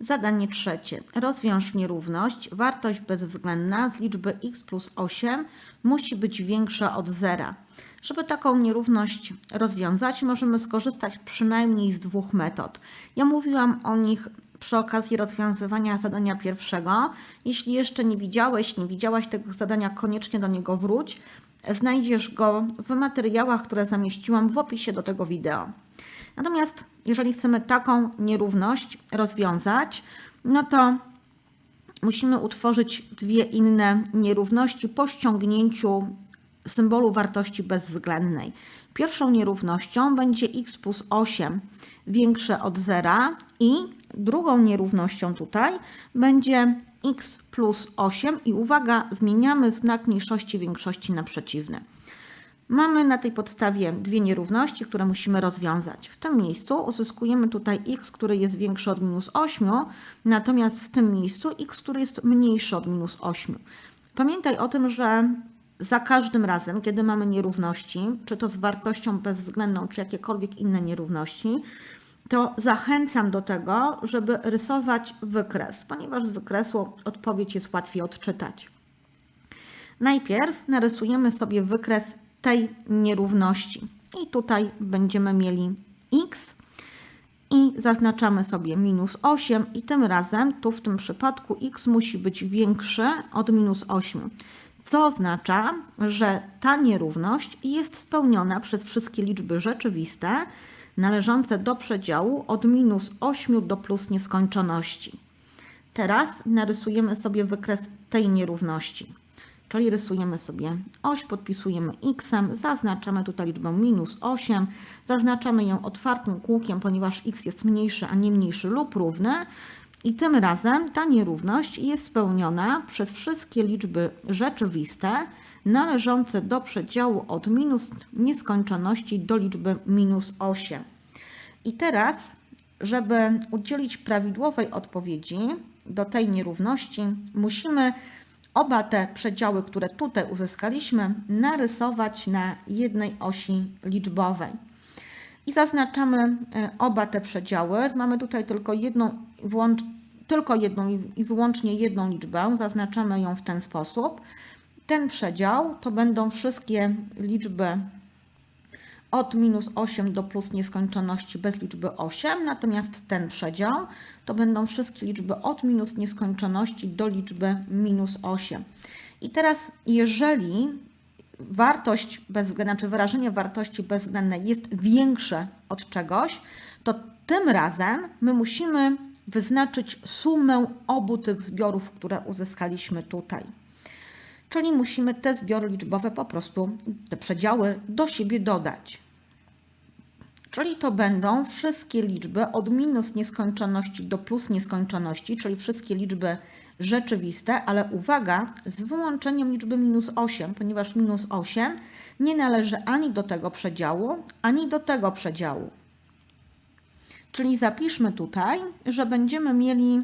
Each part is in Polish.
Zadanie trzecie. Rozwiąż nierówność. Wartość bezwzględna z liczby x plus 8 musi być większa od zera. Żeby taką nierówność rozwiązać, możemy skorzystać przynajmniej z dwóch metod. Ja mówiłam o nich przy okazji rozwiązywania zadania pierwszego. Jeśli jeszcze nie widziałeś, nie widziałaś tego zadania, koniecznie do niego wróć. Znajdziesz go w materiałach, które zamieściłam w opisie do tego wideo. Natomiast jeżeli chcemy taką nierówność rozwiązać, no to musimy utworzyć dwie inne nierówności po ściągnięciu symbolu wartości bezwzględnej. Pierwszą nierównością będzie x plus 8 większe od zera i drugą nierównością tutaj będzie x plus 8 i uwaga, zmieniamy znak mniejszości większości na przeciwny. Mamy na tej podstawie dwie nierówności, które musimy rozwiązać. W tym miejscu uzyskujemy tutaj x, który jest większy od minus 8, natomiast w tym miejscu x, który jest mniejszy od minus 8. Pamiętaj o tym, że za każdym razem, kiedy mamy nierówności, czy to z wartością bezwzględną, czy jakiekolwiek inne nierówności, to zachęcam do tego, żeby rysować wykres, ponieważ z wykresu odpowiedź jest łatwiej odczytać. Najpierw narysujemy sobie wykres tej nierówności. I tutaj będziemy mieli x i zaznaczamy sobie minus 8 i tym razem tu w tym przypadku x musi być większy od minus 8. Co oznacza, że ta nierówność jest spełniona przez wszystkie liczby rzeczywiste należące do przedziału od minus 8 do plus nieskończoności. Teraz narysujemy sobie wykres tej nierówności. Czyli rysujemy sobie oś, podpisujemy x, zaznaczamy tutaj liczbę minus 8, zaznaczamy ją otwartym kółkiem, ponieważ x jest mniejszy, a nie mniejszy lub równy. I tym razem ta nierówność jest spełniona przez wszystkie liczby rzeczywiste należące do przedziału od minus nieskończoności do liczby minus 8. I teraz, żeby udzielić prawidłowej odpowiedzi do tej nierówności, musimy oba te przedziały, które tutaj uzyskaliśmy, narysować na jednej osi liczbowej. I zaznaczamy e, oba te przedziały. Mamy tutaj tylko jedną, włącz, tylko jedną i wyłącznie jedną liczbę. Zaznaczamy ją w ten sposób. Ten przedział to będą wszystkie liczby od minus 8 do plus nieskończoności bez liczby 8, natomiast ten przedział to będą wszystkie liczby od minus nieskończoności do liczby minus 8. I teraz, jeżeli wartość bezwzględna, czy wyrażenie wartości bezwzględnej jest większe od czegoś, to tym razem my musimy wyznaczyć sumę obu tych zbiorów, które uzyskaliśmy tutaj. Czyli musimy te zbiory liczbowe po prostu, te przedziały do siebie dodać. Czyli to będą wszystkie liczby od minus nieskończoności do plus nieskończoności, czyli wszystkie liczby rzeczywiste, ale uwaga, z wyłączeniem liczby minus 8, ponieważ minus 8 nie należy ani do tego przedziału, ani do tego przedziału. Czyli zapiszmy tutaj, że będziemy mieli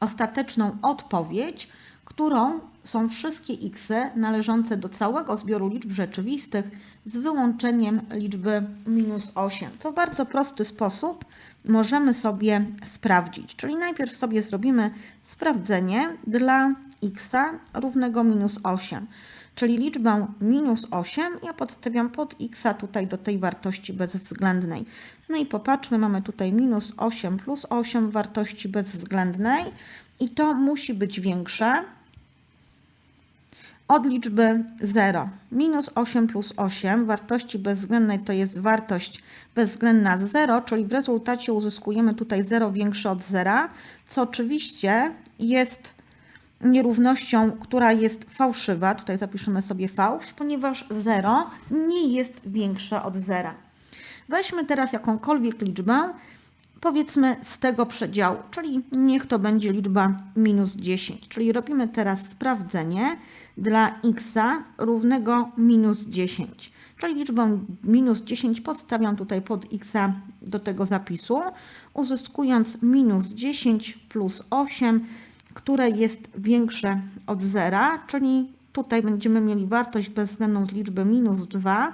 ostateczną odpowiedź, którą są wszystkie x należące do całego zbioru liczb rzeczywistych z wyłączeniem liczby minus 8. Co w bardzo prosty sposób możemy sobie sprawdzić. Czyli najpierw sobie zrobimy sprawdzenie dla x równego minus 8. Czyli liczbę minus 8 ja podstawiam pod x tutaj do tej wartości bezwzględnej. No i popatrzmy, mamy tutaj minus 8 plus 8 wartości bezwzględnej i to musi być większe od liczby 0. Minus 8 plus 8 wartości bezwzględnej to jest wartość bezwzględna 0, czyli w rezultacie uzyskujemy tutaj 0 większe od 0, co oczywiście jest nierównością, która jest fałszywa. Tutaj zapiszemy sobie fałsz, ponieważ 0 nie jest większe od 0. Weźmy teraz jakąkolwiek liczbę, powiedzmy z tego przedziału, czyli niech to będzie liczba minus 10. Czyli robimy teraz sprawdzenie dla x równego minus 10. Czyli liczbę minus 10 podstawiam tutaj pod x do tego zapisu, uzyskując minus 10 plus 8, które jest większe od 0, czyli tutaj będziemy mieli wartość bezwzględną z liczby minus 2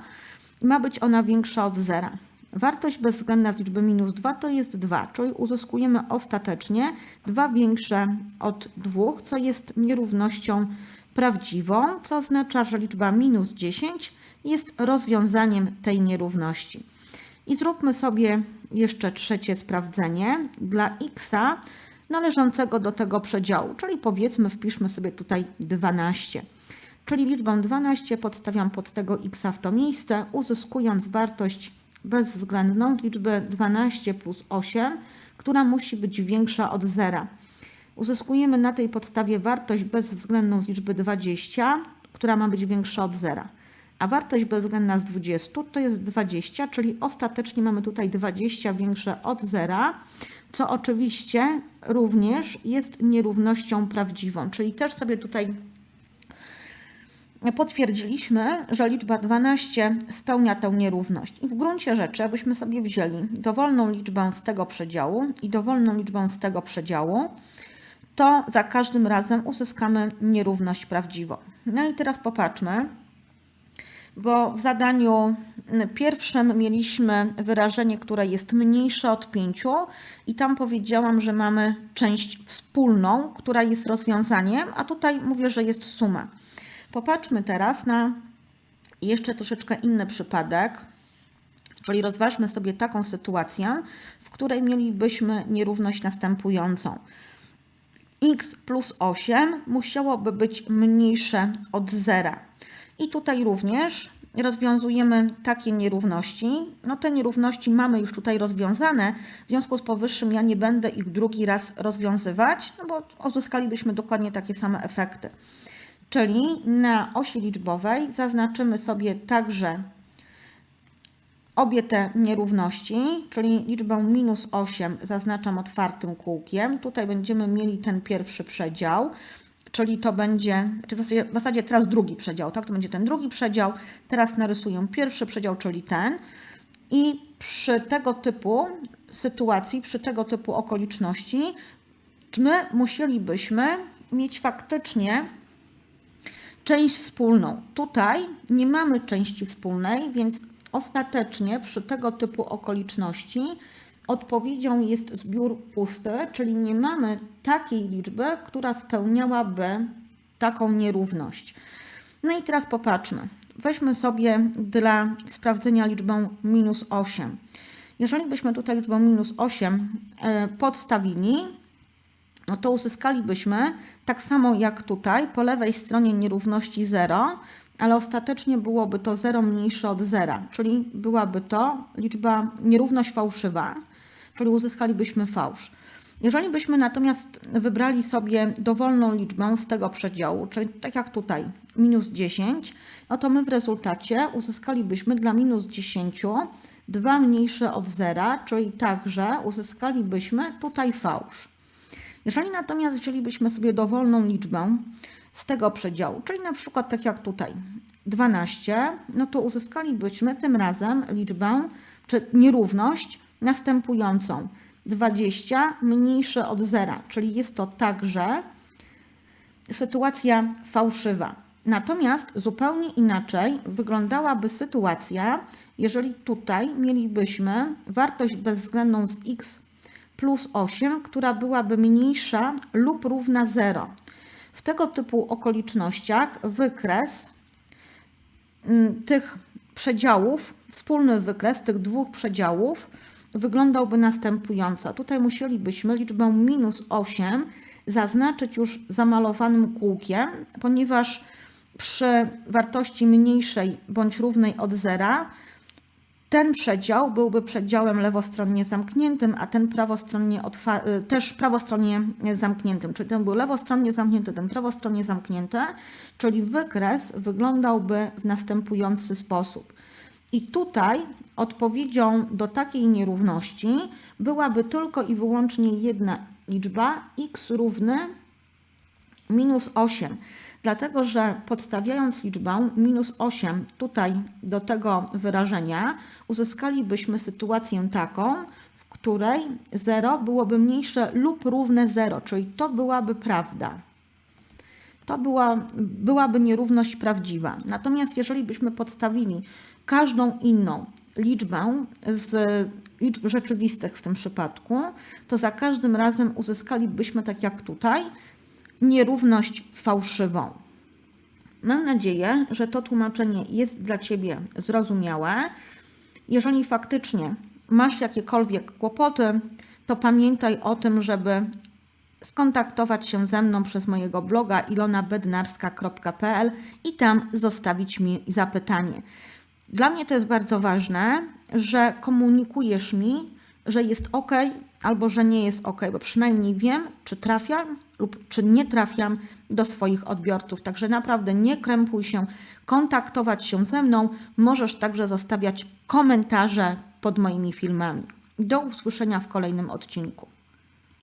i ma być ona większa od 0. Wartość bezwzględna z liczby minus 2 to jest 2, czyli uzyskujemy ostatecznie 2 większe od 2, co jest nierównością prawdziwą, co oznacza, że liczba minus 10 jest rozwiązaniem tej nierówności. I zróbmy sobie jeszcze trzecie sprawdzenie dla x należącego do tego przedziału, czyli powiedzmy wpiszmy sobie tutaj 12. Czyli liczbę 12 podstawiam pod tego x w to miejsce, uzyskując wartość bezwzględną liczby 12 plus 8, która musi być większa od zera. Uzyskujemy na tej podstawie wartość bezwzględną z liczby 20, która ma być większa od zera. A wartość bezwzględna z 20 to jest 20, czyli ostatecznie mamy tutaj 20 większe od zera, co oczywiście również jest nierównością prawdziwą. Czyli też sobie tutaj potwierdziliśmy, że liczba 12 spełnia tę nierówność. I w gruncie rzeczy, jakbyśmy sobie wzięli dowolną liczbę z tego przedziału i dowolną liczbę z tego przedziału, to za każdym razem uzyskamy nierówność prawdziwą. No i teraz popatrzmy, bo w zadaniu pierwszym mieliśmy wyrażenie, które jest mniejsze od 5 i tam powiedziałam, że mamy część wspólną, która jest rozwiązaniem, a tutaj mówię, że jest suma. Popatrzmy teraz na jeszcze troszeczkę inny przypadek, czyli rozważmy sobie taką sytuację, w której mielibyśmy nierówność następującą. x plus 8 musiałoby być mniejsze od zera. I tutaj również rozwiązujemy takie nierówności. No te nierówności mamy już tutaj rozwiązane, w związku z powyższym ja nie będę ich drugi raz rozwiązywać, no bo uzyskalibyśmy dokładnie takie same efekty. Czyli na osi liczbowej zaznaczymy sobie także obie te nierówności, czyli liczbę minus 8 zaznaczam otwartym kółkiem. Tutaj będziemy mieli ten pierwszy przedział, czyli to będzie, czy w zasadzie teraz drugi przedział, tak? To będzie ten drugi przedział. Teraz narysuję pierwszy przedział, czyli ten. I przy tego typu sytuacji, przy tego typu okoliczności, my musielibyśmy mieć faktycznie część wspólną. Tutaj nie mamy części wspólnej, więc ostatecznie przy tego typu okoliczności odpowiedzią jest zbiór pusty, czyli nie mamy takiej liczby, która spełniałaby taką nierówność. No i teraz popatrzmy. Weźmy sobie dla sprawdzenia liczbę minus 8. Jeżeli byśmy tutaj liczbę minus 8 e, podstawili, no to uzyskalibyśmy tak samo jak tutaj po lewej stronie nierówności 0, ale ostatecznie byłoby to 0 mniejsze od 0, czyli byłaby to liczba nierówność fałszywa, czyli uzyskalibyśmy fałsz. Jeżeli byśmy natomiast wybrali sobie dowolną liczbę z tego przedziału, czyli tak jak tutaj minus 10, no to my w rezultacie uzyskalibyśmy dla minus 10 2 mniejsze od 0, czyli także uzyskalibyśmy tutaj fałsz. Jeżeli natomiast wzięlibyśmy sobie dowolną liczbę z tego przedziału, czyli na przykład tak jak tutaj 12, no to uzyskalibyśmy tym razem liczbę, czy nierówność następującą. 20 mniejsze od zera, czyli jest to także sytuacja fałszywa. Natomiast zupełnie inaczej wyglądałaby sytuacja, jeżeli tutaj mielibyśmy wartość bezwzględną z x plus 8, która byłaby mniejsza lub równa 0. W tego typu okolicznościach wykres mm, tych przedziałów, wspólny wykres tych dwóch przedziałów wyglądałby następująco. Tutaj musielibyśmy liczbę minus 8 zaznaczyć już zamalowanym kółkiem, ponieważ przy wartości mniejszej bądź równej od zera ten przedział byłby przedziałem lewostronnie zamkniętym, a ten prawostronnie y, też prawostronnie zamkniętym. Czyli ten był lewostronnie zamknięty, ten prawostronnie zamknięty, czyli wykres wyglądałby w następujący sposób. I tutaj odpowiedzią do takiej nierówności byłaby tylko i wyłącznie jedna liczba x równy minus 8 dlatego że podstawiając liczbę minus 8 tutaj do tego wyrażenia, uzyskalibyśmy sytuację taką, w której 0 byłoby mniejsze lub równe 0, czyli to byłaby prawda. To była, byłaby nierówność prawdziwa. Natomiast jeżeli byśmy podstawili każdą inną liczbę z liczb rzeczywistych w tym przypadku, to za każdym razem uzyskalibyśmy, tak jak tutaj, nierówność fałszywą. Mam nadzieję, że to tłumaczenie jest dla Ciebie zrozumiałe. Jeżeli faktycznie masz jakiekolwiek kłopoty, to pamiętaj o tym, żeby skontaktować się ze mną przez mojego bloga ilonabednarska.pl i tam zostawić mi zapytanie. Dla mnie to jest bardzo ważne, że komunikujesz mi, że jest ok albo że nie jest ok, bo przynajmniej wiem, czy trafiam lub czy nie trafiam do swoich odbiorców. Także naprawdę nie krępuj się, kontaktować się ze mną. Możesz także zostawiać komentarze pod moimi filmami. Do usłyszenia w kolejnym odcinku.